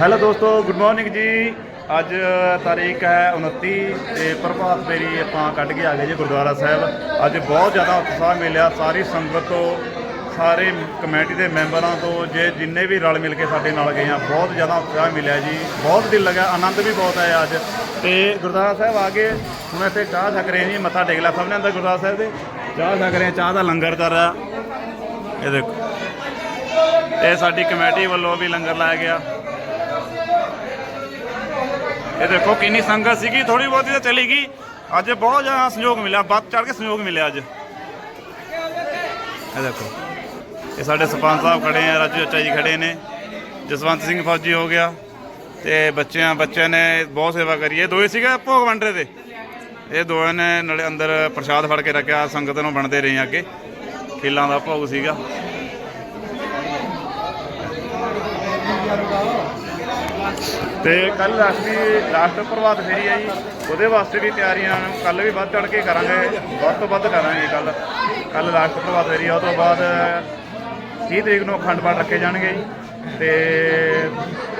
Hello ਦੋਸਤੋ, good morning ਜੀ। ਅੱਜ ਤਾਰੀਖ ਹੈ 29 ਤੇ ਪ੍ਰਭਾਤ ਫੇਰੀ ਆਪਾਂ ਕੱਢ ਕੇ ਆ ਗਏ ਜੀ ਗੁਰਦੁਆਰਾ ਸਾਹਿਬ। ਅੱਜ ਬਹੁਤ ਜ਼ਿਆਦਾ ਉਤਸ਼ਾਹ ਮਿਲਿਆ, ਸਾਰੀ ਸੰਗਤ ਤੋਂ, ਸਾਰੇ ਕਮੇਟੀ ਦੇ ਮੈਂਬਰਾਂ ਤੋਂ, ਜੇ ਜਿੰਨੇ ਵੀ ਰਲ ਮਿਲ ਕੇ ਸਾਡੇ ਨਾਲ ਗਏ ਆ, ਬਹੁਤ ਜ਼ਿਆਦਾ ਉਤਸ਼ਾਹ ਮਿਲਿਆ ਜੀ। ਬਹੁਤ ਦਿਲ ਲੱਗਾ, ਆਨੰਦ ਵੀ ਬਹੁਤ ਆਇਆ ਅੱਜ। ਤੇ ਗੁਰਦੁਆਰਾ ਸਾਹਿਬ ਆ ਕੇ ਹੁਣ ਇੱਥੇ ਚਾਹ ਛਕ ਰਹੇ ਜੀ, ਮੱਥਾ ਟੇਕ ਲਿਆ ਸਭ ਨੇ ਅੰਦਰ ਗੁਰਦੁਆਰਾ ਸਾਹਿਬ ਦੇ। ਚਾਹ ਛਕ ਰਹੇ, ਚਾਹ ਦਾ ਲੰਗਰ ਚੱਲ ਰਿਹਾ। ਇਹ ਦੇਖੋ। ਇਹ ਸਾਡੀ ਕਮੇਟੀ ਵੱਲੋਂ ਵੀ ਲੰਗਰ ਲਾਇਆ ਗਿਆ। ਇਹ ਦੇਖੋ ਕਿੰਨੀ ਸੰਗਤ ਸੀਗੀ ਥੋੜੀ ਬਹੁਤੀ ਤਾਂ ਚਲੀ ਗਈ। ਅੱਜ ਬਹੁਤ ਜ਼ਿਆਦਾ ਸਹਿਯੋਗ ਮਿਲਿਆ, ਵੱਧ ਚੜ ਕੇ ਸਹਿਯੋਗ ਮਿਲਿਆ ਅੱਜ। ਇਹ ਦੇਖੋ, ਇਹ ਸਾਡੇ ਸਰਪੰਚ ਸਾਹਿਬ ਖੜੇ ਆ, ਰਾਜੂ ਚਾਚਾ ਜੀ ਖੜੇ ਨੇ, ਜਸਵੰਤ ਸਿੰਘ ਫੌਜੀ ਹੋ ਗਿਆ, ਤੇ ਬੱਚਿਆਂ ਬੱਚਿਆਂ ਨੇ ਬਹੁਤ ਸੇਵਾ ਕਰੀ ਇਹ ਦੋਏ ਸੀਗਾ ਭੋਗ ਵੰਡ ਰਹੇ ਤੇ ਇਹ ਦੋਏ ਨੇ ਨਾਲੇ ਅੰਦਰ ਪ੍ਰਸ਼ਾਦ ਫੜ ਕੇ ਰੱਖਿਆ, ਸੰਗਤ ਨੂੰ ਵੰਡਦੇ ਰਹੇ ਅੱਗੇ। ਖੇਲਾਂ ਦਾ ਭੋਗ ਸੀਗਾ। ਤੇ ਕੱਲ ਰਾਸ਼ਟਰੀ ਰਾਸ਼ਟਰ ਪ੍ਰਭਾਤ ਫੇਰੀ ਹੈ ਜੀ, ਉਹਦੇ ਵਾਸਤੇ ਵੀ ਤਿਆਰੀਆਂ ਕੱਲ ਵੀ ਵੱਧ ਚੜ ਕੇ ਕਰਾਂਗੇ, ਵੱਧ ਤੋਂ ਵੱਧ ਕਰਾਂਗੇ ਕੱਲ ਕੱਲ ਰਾਸ਼ਟਰ ਪ੍ਰਭਾਤ ਫੇਰੀ ਆ, ਉਹ ਤੋਂ ਬਾਅਦ 30 ਤਰੀਕ ਨੂੰ ਅਖੰਡ ਪਾਠ ਰੱਖੇ ਜਾਣਗੇ ਜੀ। ਤੇ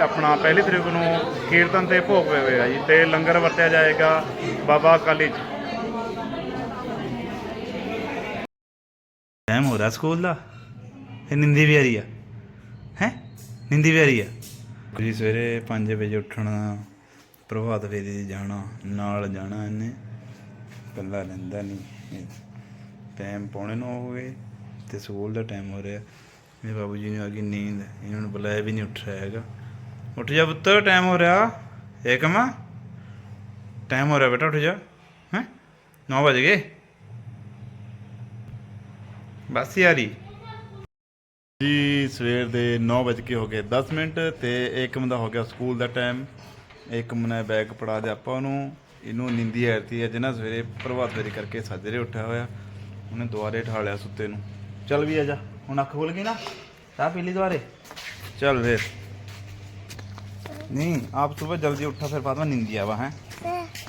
ਆਪਣਾ ਪਹਿਲੀ ਤਰੀਕ ਨੂੰ ਕੀਰਤਨ ਤੇ ਭੋਗ ਪਏ ਜੀ, ਤੇ ਲੰਗਰ ਵਰਤਿਆ ਜਾਏਗਾ ਬਾਬਾ ਕਾਲੀ ਚ ਟਾਈਮ ਹੋ ਰਿਹਾ ਸਕੂਲ ਦਾ? ਇਹ ਨਿੰਦੀ ਵਿਹਾਰੀ ਆ। ਰਹੀ ਹੈ? ਨਿੰਦੀ ਵਿਹਾਰੀ ਆ। ਰਹੀ ਜੀ ਸਵੇਰੇ 5 ਵਜੇ ਉੱਠਣਾ, ਪ੍ਰਭਾਤ ਫੇਰੀ ਤੇ ਜਾਣਾ, ਨਾਲ ਜਾਣਾ ਇਹਨੇ। ਇਕੱਲਾ ਰਹਿੰਦਾ ਨਹੀਂ ਟਾਈਮ ਪੌਣੇ ਨੂੰ ਹੋ ਗਏ ਤੇ ਸਕੂਲ ਦਾ ਟਾਈਮ ਹੋ ਰਿਹਾ। ਮੇਰੇ ਬਾਬੂ ਜੀ ਨੂੰ ਆ ਗਈ ਨੀਂਦ, ਇਹਨਾਂ ਨੂੰ ਬੁਲਾਇਆ ਵੀ ਨਹੀਂ ਉੱਠ ਰਿਹਾ ਹੈਗਾ। ਉੱਠ ਜਾ ਪੁੱਤਰ ਟਾਈਮ ਹੋ ਰਿਹਾ। ਏਕਮਾ ਟਾਈਮ ਹੋ ਰਿਹਾ ਬੇਟਾ, ਉੱਠ ਜਾ। ਹੈ? 9 ਵਜ ਗਏ। ਬਸ ਯਾਰੀ। ਜੀ ਸਵੇਰ ਦੇ 9 ਵਜੇ ਕੇ ਹੋ ਗਏ 10 ਮਿੰਟ ਤੇ ਇੱਕ ਮੁੰਡਾ ਹੋ ਗਿਆ ਸਕੂਲ ਦਾ ਟਾਈਮ। ਇੱਕ ਨੇ ਬੈਗ ਪੜਾ ਦੇ ਆਪਾਂ ਉਹਨੂੰ। ਇਹਨੂੰ ਨਿੰਦੀ ਆਰਤੀ ਹੈ ਜਿਹਨਾਂ ਸਵੇਰੇ ਪ੍ਰਭਾਤਰੀ ਕਰਕੇ ਸਾਜਰੇ ਉੱਠਿਆ ਹੋਇਆ। ਉਹਨੇ ਦੁਆਰੇ ਠਾ ਲਿਆ ਸੁੱਤੇ ਨੂੰ। ਚੱਲ ਵੀ ਆ ਜਾ। ਹੁਣ ਅੱਖ ਖੁੱਲ ਗਈ ਨਾ? ਚਾਹ ਪੀਲੀ ਲਈ ਦੁਆਰੇ ਚੱਲ ਵੇ ਨਹੀਂ ਆਪ ਸਵੇਰ ਜਲਦੀ ਉੱਠਾ ਫਿਰ ਬਾਅਦ ਵਿੱਚ ਨਿੰਦੀ ਆਵਾ ਹੈ?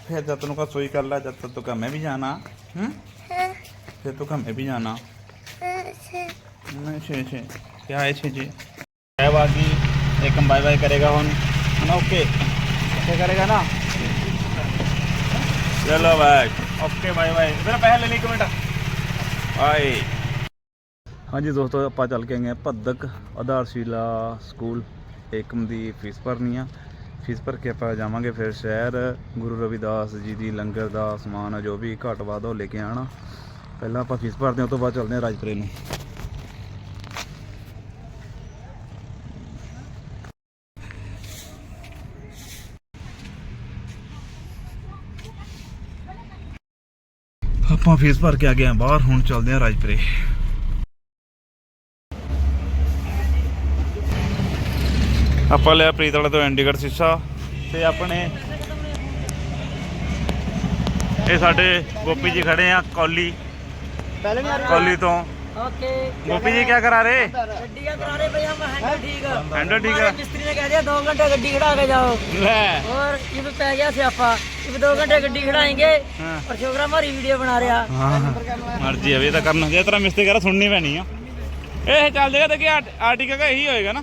ਫਿਰ ਜਦ ਤੈਨੂੰ ਕਾ ਸੋਈ ਕਰ ਲੈ ਜਦ ਤੱਕ ਤੂੰ ਕਾ ਮੈਂ ਵੀ ਜਾਣਾ ਹੂੰ? ਫਿਰ ਤੂੰ ਕਾ ਮੈਂ ਵੀ ਜਾਣਾ। छे छे क्या है छे जी साहब आ गई एकम बाय बाय करेगा ਹੁਣ ਨਾ ਓਕੇ ਓਕੇ करेगा ना चलो भाई ਓਕੇ ਬਾਏ ਬਾਏ ਮੇਰਾ ਪੈਸੇ ਲੈ ਲਈ ਇੱਕ ਮਿੰਟ ਬਾਏ ਹਾਂਜੀ ਦੋਸਤੋ ਆਪਾਂ ਚੱਲ ਕੇ ਗਏ ਭੱਦਕ ਆਧਾਰਸ਼ੀਲਾ ਸਕੂਲ ਏਕਮ ਦੀ ਫੀਸ ਭਰਨੀ ਆ ਫੀਸ ਭਰ ਕੇ ਆਪਾਂ ਜਾਵਾਂਗੇ ਫਿਰ ਸ਼ਹਿਰ ਗੁਰੂ ਰਵਿਦਾਸ ਜੀ ਦੀ ਲੰਗਰ ਦਾ ਸਮਾਨ ਆ ਜੋ ਵੀ ਘੱਟ ਵੱਧ ਉਹ ਲੈ ਕੇ ਆਣਾ ਪਹਿਲਾਂ ਆਪਾਂ ਫੀਸ ਭਰਦੇ ਹਾਂ ਉਸ ਤੋਂ ਬਾਅਦ ਚੱਲਦੇ ਹਾਂ ਰਾਜਪੁਰੇ ਨੂੰ ਆਪਾਂ ਫੇਸ ਭਰ ਕੇ ਆ ਗਏ ਆ ਬਾਹਰ ਹੁਣ ਚੱਲਦੇ ਆ ਰਾਜਪੁਰੇ। ਆਪਾਂ ਲਿਆ ਪ੍ਰੀਤ ਤੋਂ ਇੰਡੀਗੜ ਸਿੱਸਾ ਤੇ ਆਪਣੇ ਇਹ ਸਾਡੇ ਗੋਪੀ ਜੀ ਖੜੇ ਆ ਕੌਲੀ। ਕੌਲੀ ਤੋਂ। ओके ਗੋਪੀ ਜੀ ਕੀ ਕਰਾ ਰਹੇ गड्डी का करा रहे भैया मैं हैंडल ठीक है हैंडल ठीक है। हमारे मिस्त्री ने कह दिया दो घंटे गड्डी खड़ा के जाओ ਲੈ और ये भी पै गया स्यापा ये भी दो घंटे गड्डी खड़ाएंगे हाँ। और छोकरा हमारी वीडियो बना रहा ਹਾਂ ਮਰਜ਼ੀ ਹੈ ਵੀ ਇਹ ਤਾਂ ਕਰਨਾ ਜੇ ਤੇਰਾ ਮਿਸਤਰੀ ਕਰਾ ਸੁਣਨੀ ਪੈਣੀ ਆ ਇਹ ਚੱਲ ਜਾਏਗਾ ਤੇ ਕਿ ਆਰਟੀਕਲ ਦਾ ਇਹੀ ਹੋਏਗਾ ਨਾ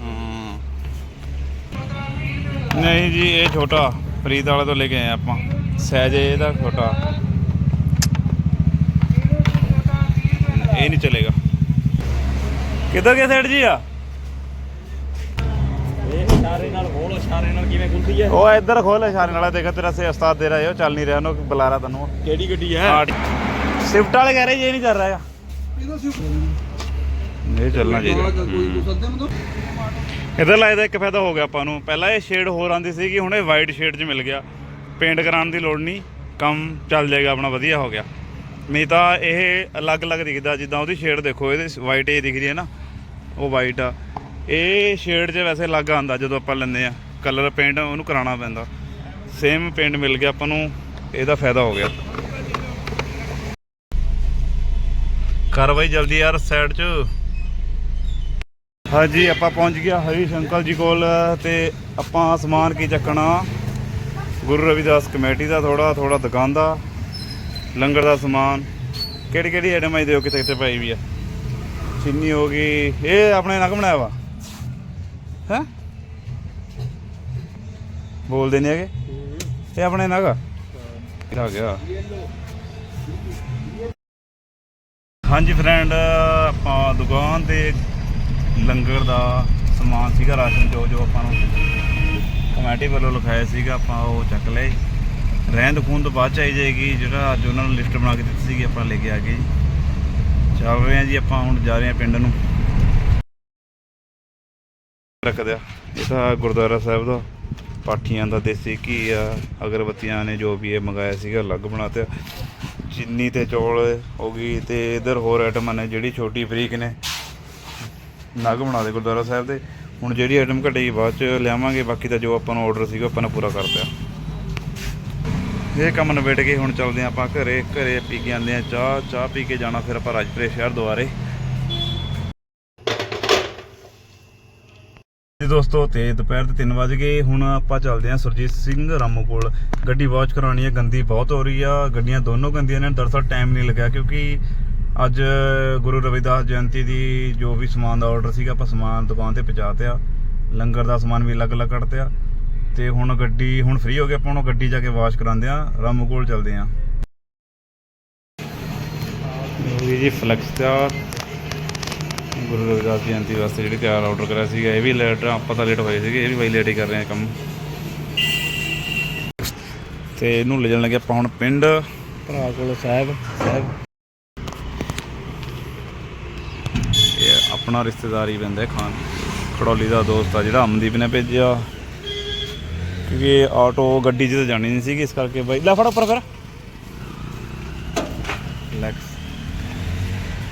ਹਾਂ ਨਹੀਂ ਜੀ ਇਹ ਛੋਟਾ ਫਰੀਦ ਵਾਲੇ ਤੋਂ ਲੈ ਕੇ ਆਏ ਆਪਾਂ ਸਹਿਜ ਇਹਦਾ ਛੋਟਾ ਇਹ ਨਹੀਂ ਚਲੇਗਾ। ਕਿੱਧਰ ਗਏ ਸੈਡ ਜੀ ਆ? ਇਹ ਇਸ਼ਾਰੇ ਨਾਲ ਖੋਲ ਇਸ਼ਾਰੇ ਨਾਲ ਕਿਵੇਂ ਖੁੱਲਦੀ ਹੈ ਉਹ ਇੱਧਰ ਖੋਲ ਇਸ਼ਾਰੇ ਨਾਲ ਦੇਖ ਤੇਰਾ ਸੇ ਉਸਤਾਦ ਦੇ ਰਿਹਾ ਉਹ ਚੱਲ ਨਹੀਂ ਰਿਹਾ ਉਹਨੂੰ ਬੁਲਾ ਰਿਹਾ ਤੈਨੂੰ। ਕਿਹੜੀ ਗੱਡੀ ਹੈ? ਸ਼ਿਫਟ ਵਾਲੇ ਕਹਿ ਰਹੇ ਜੀ ਇਹ ਨਹੀਂ ਚੱਲ ਰਿਹਾ। ਇਹ ਚੱਲਣਾ ਚਾਹੀਦਾ। ਇਧਰ ਲਾਇਦਾ ਇੱਕ ਫਾਇਦਾ ਹੋ ਗਿਆ ਆਪਾਂ ਨੂੰ। ਪਹਿਲਾਂ ਇਹ ਸ਼ੇਡ ਹੋਰ ਆਂਦੀ ਸੀਗੀ ਹੁਣ ਇਹ ਵਾਈਟ ਸ਼ੇਡ 'ਚ ਮਿਲ ਗਿਆ। ਪੇਂਟ ਕਰਾਉਣ ਦੀ ਲੋੜ ਨਹੀਂ ਕੰਮ ਚੱਲ ਜਾਏਗਾ ਆਪਣਾ ਵਧੀਆ ਹੋ ਗਿਆ। ਨਹੀਂ ਤਾਂ ਇਹ ਅਲੱਗ-ਅਲੱਗ ਦਿਖਦਾ, ਜਿੱਦਾਂ ਉਹਦੀ ਸ਼ੇਡ ਦੇਖੋ, ਇਹਦੇ ਵਾਈਟ ਇਹ ਦਿਖਦੀ ਹੈ ਨਾ, ਉਹ ਵਾਈਟ ਆ। ਇਹ ਸ਼ੇਡ 'ਚ ਵੈਸੇ ਅਲੱਗ ਆਂਦਾ ਜਦੋਂ ਆਪਾਂ ਲੈਂਦੇ ਆ ਕਲਰ ਪੇਂਟ ਉਹਨੂੰ ਕਰਾਉਣਾ ਪੈਂਦਾ। ਸੇਮ ਪੇਂਟ ਮਿਲ ਗਿਆ ਆਪਾਂ ਨੂੰ, ਇਹਦਾ ਫਾਇਦਾ ਹੋ ਗਿਆ। ਕਾਰਵਾਈ ਜਲਦੀ ਯਾਰ ਸਾਈਡ 'ਚ। ਹਾਂਜੀ, ਆਪਾਂ ਪਹੁੰਚ ਗਿਆ ਹਰੀ ਸ਼ੰਕਲ ਜੀ ਕੋਲ, ਤੇ ਆਪਾਂ ਸਮਾਨ ਕੀ ਚੱਕਣਾ? ਗੁਰੂ ਰਵਿਦਾਸ ਕਮੇਟੀ ਦਾ ਥੋੜਾ ਥੋੜਾ ਦੁਕਾਨ ਦਾ। ਲੰਗਰ ਦਾ ਸਮਾਨ। ਕਿਹੜੀ ਕਿਹੜੀ ਆਈਟਮ ਆਈ ਦਿਓ ਕਿਤੇ ਕਿਤੇ ਪਾਈ ਵੀ ਆ। ਚੀਨੀ ਹੋ ਗਈ। ਇਹ ਆਪਣੇ ਨਗ ਬਣਾਇਆ ਵਾ। ਹੈ? ਬੋਲਦੇ ਨਹੀਂ ਹੈਗੇ? ਇਹ ਆਪਣੇ ਨਾਗਾ? ਆ ਗਿਆ। ਹਾਂਜੀ ਫਰੈਂਡ ਆਪਾਂ ਦੁਕਾਨ ਤੇ ਲੰਗਰ ਦਾ ਸਮਾਨ ਸੀਗਾ, ਰਾਸ਼ਨ ਜੋ ਜੋ ਆਪਾਂ ਨੂੰ ਕਮੇਟੀ ਵੱਲੋਂ ਲਿਖਾਇਆ ਸੀਗਾ, ਆਪਾਂ ਉਹ ਚੱਕ ਲਏ। ਰਹਿੰਦ ਖੂੰਦ ਤੋਂ ਬਾਅਦ ਚ ਆਈ ਜਾਏਗੀ, ਜਿਹੜਾ ਅੱਜ ਉਹਨਾਂ ਨੂੰ ਲਿਸਟ ਬਣਾ ਕੇ ਦਿੱਤੀ ਸੀਗੀ, ਆਪਾਂ ਲੈ ਕੇ ਆ ਗਏ ਜੀ। ਚੱਲ ਰਹੇ ਹਾਂ ਜੀ, ਆਪਾਂ ਹੁਣ ਜਾ ਰਹੇ ਹਾਂ ਪਿੰਡ ਨੂੰ। ਰੱਖਦੇ ਆ। ਇਹ ਤਾਂ ਗੁਰਦੁਆਰਾ ਸਾਹਿਬ ਦਾ, ਪਾਠੀਆਂ ਦਾ ਦੇਸੀ ਘੀ ਆ, ਅਗਰਬੱਤੀਆਂ ਨੇ ਜੋ ਵੀ ਇਹ ਮੰਗਾਇਆ ਸੀਗਾ, ਅਲੱਗ ਬਣਾਤੇ ਚੀਨੀ ਤੇ ਚੌਲ ਹੋ ਗਈ ਤੇ ਇਧਰ ਹੋਰ ਆਈਟਮਾਂ ਨੇ, ਜਿਹੜੀ ਛੋਟੀ ਫਰੀਕ ਨੇ, ਨਗ ਬਣਾ ਦੇ ਗੁਰਦੁਆਰਾ ਸਾਹਿਬ ਦੇ। ਹੁਣ ਜਿਹੜੀ ਆਈਟਮ ਘਟੇਗੀ, ਬਾਅਦ ਚ ਲਿਆਵਾਂਗੇ, ਬਾਕੀ ਤਾਂ ਜੋ ਆਪਾਂ ਨੂੰ ਆਰਡਰ ਸੀਗਾ, ਆਪਾਂ ਨੇ ਪੂਰਾ ਕਰਤਾ ਇਹ ਕੰਮ ਨਿਬੇੜ ਕੇ ਹੁਣ ਚੱਲਦੇ ਹਾਂ ਆਪਾਂ ਘਰੇ ਘਰੇ ਪੀ ਕੇ ਆਉਂਦੇ ਆ ਚਾਹ ਚਾਹ ਪੀ ਕੇ ਜਾਣਾ ਫਿਰ ਆਪਾਂ ਰਾਜਪੁਰੇ ਸ਼ਹਿਰ ਦੁਆਰੇ। ਜੀ ਦੋਸਤੋ, ਤੇ ਦੁਪਹਿਰ ਦੇ 3 ਵਜ ਗਏ, ਹੁਣ ਆਪਾਂ ਚੱਲਦੇ ਹਾਂ ਸੁਰਜੀਤ ਸਿੰਘ ਰਾਮੂ ਕੋਲ। ਗੱਡੀ ਵਾਸ਼ ਕਰਾਉਣੀ ਹੈ, ਗੰਦੀ ਬਹੁਤ ਹੋ ਰਹੀ ਆ, ਗੱਡੀਆਂ ਦੋਨੋਂ ਗੰਦੀਆਂ ਨੇ, ਦਰਅਸਲ ਟਾਈਮ ਨਹੀਂ ਲੱਗਿਆ ਕਿਉਂਕਿ ਅੱਜ ਗੁਰੂ ਰਵਿਦਾਸ ਜਯੰਤੀ ਦੀ ਜੋ ਵੀ ਸਮਾਨ ਦਾ ਆਰਡਰ ਸੀਗਾ, ਆਪਾਂ ਸਮਾਨ ਦੁਕਾਨ ਤੇ ਪਹੁੰਚਾਤਿਆ ਲੰਗਰ ਦਾ ਸਮਾਨ ਵੀ ਅਲੱਗ-ਅਲੱਗ ਕੱਢਤਿਆ ਤੇ ਹੁਣ ਗੱਡੀ ਹੁਣ ਫ੍ਰੀ ਹੋ ਗਏ ਆਪਾਂ ਹੁਣ ਗੱਡੀ ਜਾ ਕੇ ਵਾਸ਼ ਕਰਾਉਂਦੇ ਆ ਰਾਮੋ ਕੋਲ ਚੱਲਦੇ ਆ ਜੀ ਫਲੈਕਸ ਤਿਆਰ ਗੁਰੂ ਰਵਿਦਾਸ ਜਯੰਤੀ ਵਾਸਤੇ ਜਿਹੜੀ ਤਿਆਰ ਆਰਡਰ ਕਰਿਆ ਸੀਗਾ ਇਹ ਵੀ ਲੇਟ ਆਪਾਂ ਤਾਂ ਲੇਟ ਹੋਏ ਸੀਗੇ ਇਹ ਵੀ ਬਾਈ ਲੇਟ ਹੀ ਕਰ ਰਹੇ ਆ ਕੰਮ। ਤੇ ਇਹਨੂੰ ਲੈ ਜਾਣ ਲੱਗੇ ਆਪਾਂ ਹੁਣ ਪਿੰਡ। ਭਰਾ ਕੋਲ ਸਾਹਿਬ ਸਾਹਿਬ। ਇਹ ਆਪਣਾ ਰਿਸ਼ਤੇਦਾਰ ਹੀ ਬੰਦਾ ਖਾਨ। ਖੜੋਲੀ ਦਾ ਦੋਸਤ ਆ ਜਿਹੜਾ ਅਮਨਦੀਪ ਨੇ ਭੇਜਿਆ। ਕਿਉਂਕਿ ਆਟੋ ਗੱਡੀ 'ਚ ਤਾਂ ਜਾਣੀ ਨਹੀਂ ਸੀਗੀ, ਇਸ ਕਰਕੇ ਬਾਈ ਲੈ ਫੜ ਉੱਪਰ ਫਿਰ। ਲੈਕਸ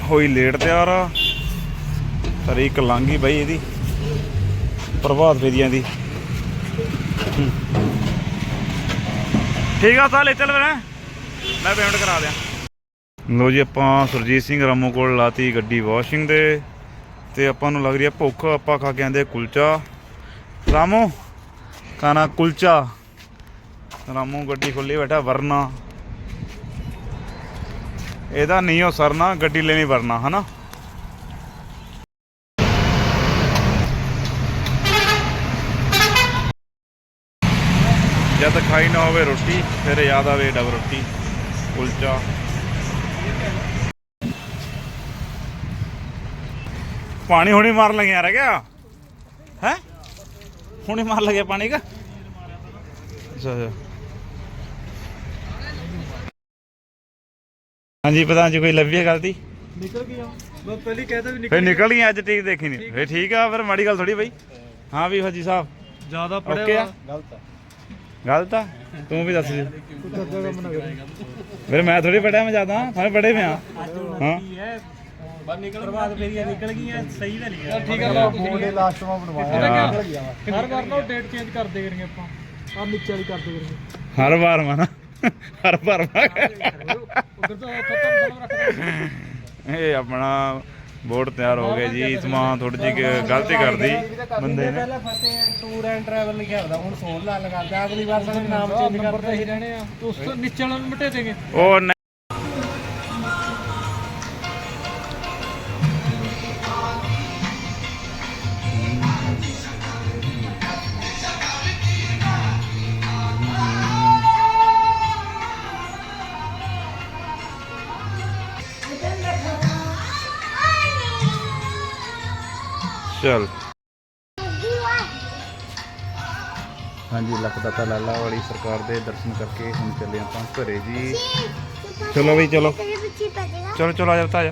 ਹੋਈ ਲੇਟ ਤਿਆਰ। ਆ ਤਰੀਕ ਲੰਘੀ ਬਾਈ ਇਹਦੀ। ਪ੍ਰਭਾਤ ਫੇਰੀਆਂ ਦੀ। ਠੀਕ ਆ, ਸਾਲੇ, ਚੱਲ ਫਿਰ ਮੈਂ ਪੇਮੈਂਟ ਕਰਾ ਦਿਆਂ। ਲੋ ਜੀ, ਆਪਾਂ ਸੁਰਜੀਤ ਸਿੰਘ ਰਾਮੂ ਕੋਲ ਲਾਤੀ ਗੱਡੀ ਵਾਸ਼ਿੰਗ ਦੇ। ਤੇ ਆਪਾਂ ਨੂੰ ਲੱਗ ਰਹੀ ਹੈ ਭੁੱਖ, ਆਪਾਂ ਖਾ ਕੇ ਆਂਦੇ ਕੁਲਚਾ। ਰਾਮੋ ਖਾਣਾ ਕੁਲਚਾ। ਰਾਮੂ ਗੱਡੀ ਖੋਲੀ ਬੈਠਾ, ਵਰਨਾ। ਇਹਦਾ ਨਹੀਂ ਹੋ ਸਰਨਾ, ਗੱਡੀ ਲੈਣੀ ਵਰਨਾ, ਹਨਾ? ਜਦ ਖਾਈ ਨਾ ਹੋਵੇ ਰੋਟੀ, ਫਿਰ ਯਾਦ ਆਵੇ ਡਬ ਰੋਟੀ, ਕੁਲਚਾ। ਪਾਣੀ ਹੁਣੀ ਮਾਰ ਲਗੇ ਯਾਰ ਕਿਆ ਹੈ? ਹੁਣੀ ਮਾਰ ਲਗੇ ਪਾਣੀ ਕਾ। ਅੱਛਾ ਅੱਛਾ। ਹਾਂਜੀ ਪਤਾ ਜੀ ਕੋਈ ਲੱਭੀ ਹੈ ਗਲਤੀ ਨਿਕਲ ਗਿਆ ਮੈਂ ਪਹਿਲੀ ਕਹਿਤਾ ਵੀ ਫਿਰ ਨਿਕਲ ਗਈ ਅੱਜ ਠੀਕ ਦੇਖੀ ਨਹੀਂ ਫਿਰ ਠੀਕ ਆ ਫਿਰ ਮਾੜੀ ਗੱਲ ਥੋੜੀ ਬਈ। ਹਾਂ ਵੀ ਹਾਜੀ ਸਾਹਿਬ। ਜ਼ਿਆਦਾ ਓਕੇ ਆ? ਗਲਤ ਆ। ਗਲਤ ਆ? ਤੂੰ ਵੀ ਦੱਸ ਦੇ। ਕਰੀ। ਫਿਰ ਮੈਂ ਥੋੜੀ ਪੜਿਆ ਮੈਂ ਜ਼ਿਆਦਾ ਮੈਂ ਪੜੇ ਪਿਆ। ਹਾਂ। ਹੈ? ਬਸ ਨਿਕਲ ਪ੍ਰਭਾਤ ਫੇਰੀਆਂ ਨਿਕਲ ਗਈਆਂ ਸਹੀ ਤਾਂ ਲਿਖਿਆ ਠੀਕ ਹੈ ਫੋਨ ਦੇ ਲਾਸਟ ਮਾ ਬਣਵਾਇਆ ਹਰ ਵਾਰ ਨਾ ਡੇਟ ਚੇਂਜ ਕਰਦੇ ਕਰਾਂਗੇ ਆਪਾਂ। ਆ ਨੀਚੇ ਵਾਲੀ ਕਰਦੇ ਕਰਾਂਗੇ ਹਰ ਵਾਰ ਮਨਾ ਹਰ ਵਾਰ ਮੈਂ ਉਧਰ ਤਾਂ ਖਤਮ ਰੱਖਦੇ ਇਹ ਆਪਣਾ ਬੋਰਡ ਤਿਆਰ ਹੋ ਗਿਆ ਜੀ। ਸਮਾਨ ਥੋੜੀ ਜਿਹੀ ਗਲਤੀ ਕਰਦੀ। ਬੰਦੇ ਨੇ। ਪਹਿਲਾਂ ਫਤਿਹ ਟੂਰ ਐਂਡ ਟਰੈਵਲ ਲਿਖਿਆ ਹੁੰਦਾ ਹੁਣ ਸੋਲ ਲਾ ਲਗਾਦਾ ਅਗਲੀ ਵਾਰ ਸਾਨੂੰ ਨਾਮ ਚੇਂਜ ਕਰਦੇ ਹੀ ਰਹਿਣੇ ਆ। ਉਸ ਤੋਂ ਨੀਚੇ ਵਾਲਾ ਨੂੰ ਮਿਟੇ ਦੇਗੇ। ਉਹ ਚਲ। ਹਾਂਜੀ ਲਖਦਾਤਾ ਲਾਲਾ ਵਾਲੀ ਸਰਕਾਰ ਦੇ ਦਰਸ਼ਨ ਕਰਕੇ ਹੁਣ ਚੱਲੇ ਆਪਾਂ ਘਰੇ ਜੀ। ਚਲੋ ਬਈ ਚਲੋ। ਚਲੋ ਚਲੋ ਆ ਜਾ ਬਤਾ ਜਾ।